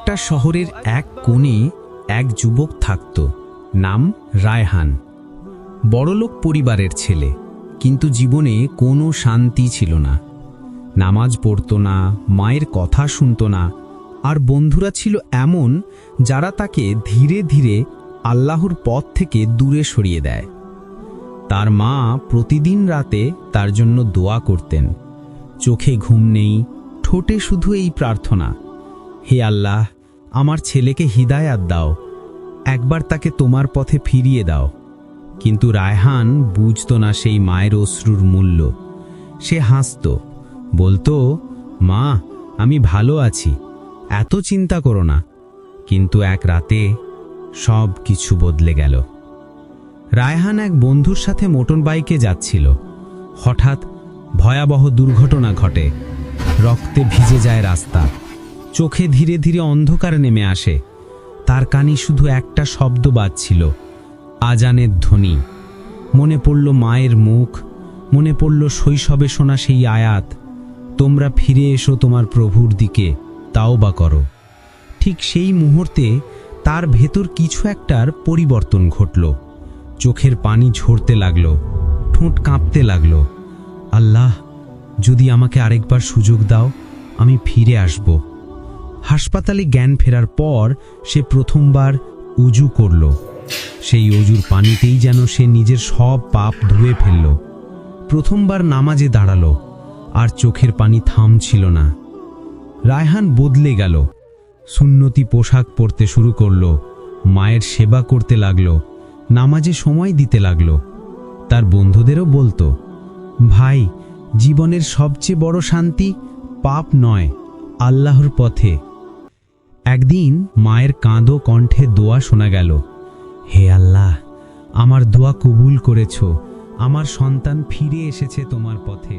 একটা শহরের এক কোণে এক যুবক থাকত, নাম রায়হান। বড়লোক পরিবারের ছেলে, কিন্তু জীবনে কোনো শান্তি ছিল না। নামাজ পড়তো না, মায়ের কথা শুনতো না, আর বন্ধুরা ছিল এমন যারা তাকে ধীরে ধীরে আল্লাহর পথ থেকে দূরে সরিয়ে দেয়। তার মা প্রতিদিন রাতে তার জন্য দোয়া করতেন, চোখে ঘুম নেই, ঠোঁটে শুধু এই প্রার্থনা হে আল্লাহ, আমার ছেলেকে হিদায়াত দাও। একবার তাকে তোমার পথে ফিরিয়ে দাও। কিন্তু রায়হান বুঝতো না সেই মায়ের অশ্রুর মূল্য। সে হাসত, বলতো, মা, আমি ভালো আছি, এত চিন্তা করো না। কিন্তু এক রাতে সব কিছু বদলে গেল। রায়হান এক বন্ধুর সাথে মোটর বাইকে যাচ্ছিল। হঠাৎ ভয়াবহ দুর্ঘটনা ঘটে। রক্তে ভিজে যায় রাস্তা। চোখে ধীরে ধীরে অন্ধকার নেমে আসে। তার কানে শুধু একটা শব্দ বাজছিল, আজানের ধ্বনি। মনে পড়ল মায়ের মুখ, মনে পড়ল শৈশবে শোনা সেই আয়াত, তোমরা ফিরে এসো তোমার প্রভুর দিকে, তাও বা করো। ঠিক সেই মুহূর্তে তার ভেতর কিছু একটার পরিবর্তন ঘটল। চোখের পানি ঝরতে লাগল, ঠোঁট কাঁপতে লাগল। আল্লাহ, যদি আমাকে আরেকবার সুযোগ দাও, আমি ফিরে আসব। হাসপাতালে জ্ঞান ফেরার পর সে প্রথমবার উজু করল। সেই অজুর পানিতেই যেন সে নিজের সব পাপ ধুয়ে ফেলল। প্রথমবার নামাজে দাঁড়াল, আর চোখের পানি থামছিল না। রায়হান বদলে গেল, সুন্নতি পোশাক পরতে শুরু করল, মায়ের সেবা করতে লাগল, নামাজে সময় দিতে লাগল। তার বন্ধুদেরও বলতো, ভাই, জীবনের সবচেয়ে বড় শান্তি পাপ নয়, আল্লাহর পথে। একদিন মায়ের কাঁদো কণ্ঠে দোয়া শোনা গেল, হে আল্লাহ, আমার দোয়া কবুল করেছ, আমার সন্তান ফিরে এসেছে তোমার পথে।